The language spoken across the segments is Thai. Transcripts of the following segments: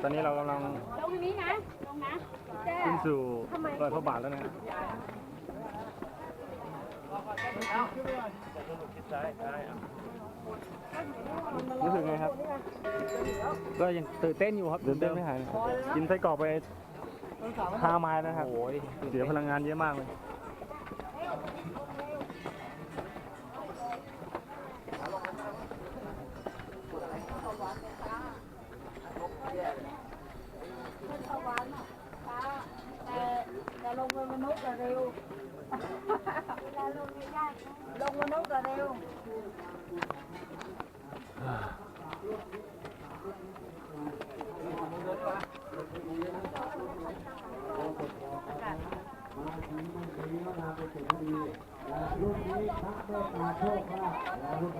แล้วตอนนี้เรากำลังตรงนี้นะตรงนะแจ้ขึ้นสู่รอยพระบาทแล้วนะรู้สึกไงครับ ก็ยังตื่นเต้นอยู่ครับตื่นเต้นไม่หายเลยกินไส้กรอกไปห้าไม้นะครับโอ้ยเสียพลังงานเยอะมากเลย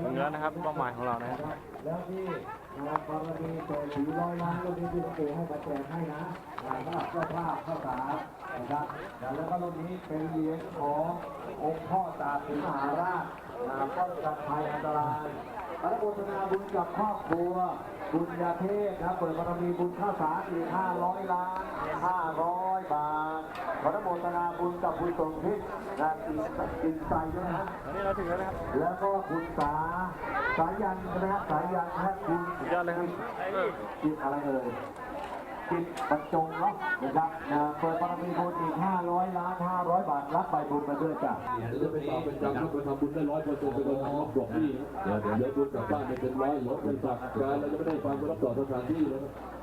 ถึงแล้วนะครับเป้าหมายของเรานะครับแล้วที่งานกรมีเศรษฐีร้อยล้านลูกนี้ที่หลวงปู่ให้มาแจกให้นะสำหรับเจ้าภาพข้าวสารนะครับแล้วก็ลูกนี้เป็นเหรียญขององค์พ่อตาสินมหาราชนะป้องกันภัยอันตราย อนุโมทนาบุญกับครอบครัว บุญญาเทพนะเปิดบารมีบุญข้าวสารอีก500 ล้าน 500 บาทขออนุโมทนาบุญกับคุณสมพิษนะกินกินใจด้วยนะตอนนี้เราถึงแล้วนะครับ แล้วก็คุณสา สายันใช่ไหมครับสายันครับคุณสุดยอดเลยครับจิตอะไรเอ่ย จิตบรรจงเนาะนะครับนะเปิดบารมีบุญอีก 500 ล้าน 500 บาท รับใบบุญมาด้วยจ้ะเดี๋ยวไปตามเป็นจำครับไปทำบุญได้ร้อยเปอร์เซ็นต์ไปโดนทางรอบดอกนี่เดี๋ยวเดี๋ยวเดี๋ยวบุญกลับบ้านไปเป็นร้อยรถเป็นสักการเราจะไม่ได้ฟังไปรับต่อสถานที่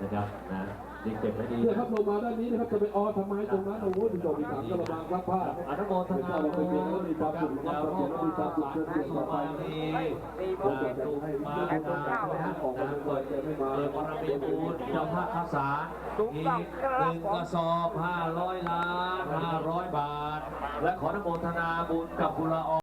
นะครับนะครับนะนี่เก็บไว้ดีเนี่ยครับลงมาด้านนี้นะครับจะไปออทำไมตรงนั้นโอ้โหมีดอกมีถังกระบังซักผ้าอนุโมทเป็นาเราไปบุเรียนแล้วมีความสุขคแล้รับวความก็สุขแล้วมีความสุขเชิญชวนต่อไปบารมีมาตุมานาวนะของเปิดเปิดบารมีบุญเจ้าภาพข้าวสารมีหนึ่งกระสอบห้าร้อยล้านห้าร้อยบาท และขออนุโมทนาบุญกับบุรอ